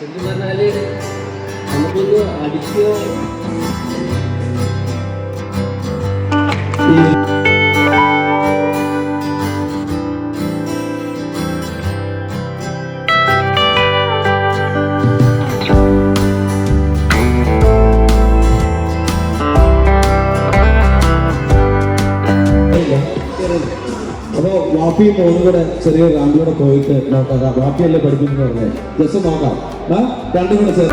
ശരിക്കും പറഞ്ഞാൽ നമുക്കൊന്ന് അടിക്കോ അപ്പോ വാപ്പിയും മോനും കൂടെ ചെറിയ റാമ്പിലൂടെ പോയിട്ട് നോക്കാം വാപ്പിയല്ലേ പഠിപ്പിക്കുന്നു പറഞ്ഞേ. ജസ്റ്റ് നോക്കാം. രണ്ടും കൂടെ ചേർ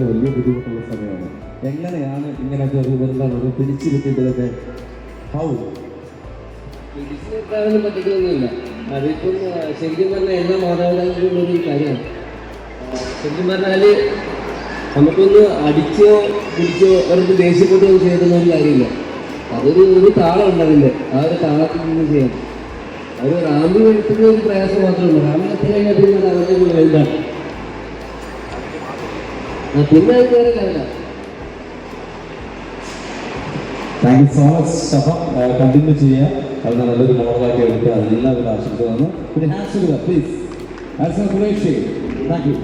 പ്രായത്തിൽ വലിയ ബുദ്ധിമുട്ടുള്ള സമയമാണ്. എങ്ങനെയാണ് ഇങ്ങനെയൊക്കെ ഒരു എന്താണ് ഒരു പിടിച്ചു കിട്ടിയതൊക്കെ ഹൗ പിടിച്ചു പറ്റത്തൊന്നുമില്ല അതിപ്പം ശരിക്കും പറഞ്ഞാൽ എല്ലാ മാതാപിതാക്കളുടെ ഒരു കാര്യമാണ്. ശരിക്കും പറഞ്ഞാൽ നമുക്കൊന്ന് അടിച്ചോ പിടിച്ചോ അവർക്ക് ദേഷ്യപ്പെട്ടോ ചെയ്തുന്ന ഒരു കാര്യമില്ല. അതൊരു ഒരു താളം ഉണ്ട് അതിന്റെ ആ ഒരു താളത്തിൽ നിന്ന് ചെയ്യാം ഒരു റാമ്പ് വരുത്തുന്ന ഒരു പ്രയാസം മാത്രമേ ഉള്ളൂ. റാമ്പിൽ എത്തി കഴിഞ്ഞാൽ പിന്നെ അതിന്റെ വലുതാണ് പിന്നെ അത് വേറെ താങ്ക് യു സോ മച്ച് ഷഫ കണ്ടിന്യൂ ചെയ്യാം അത് നല്ലൊരു മോഡലാക്കി എടുക്കുക. എല്ലാവരും ആശംസ തന്നു. പിന്നെ hands please hands thank you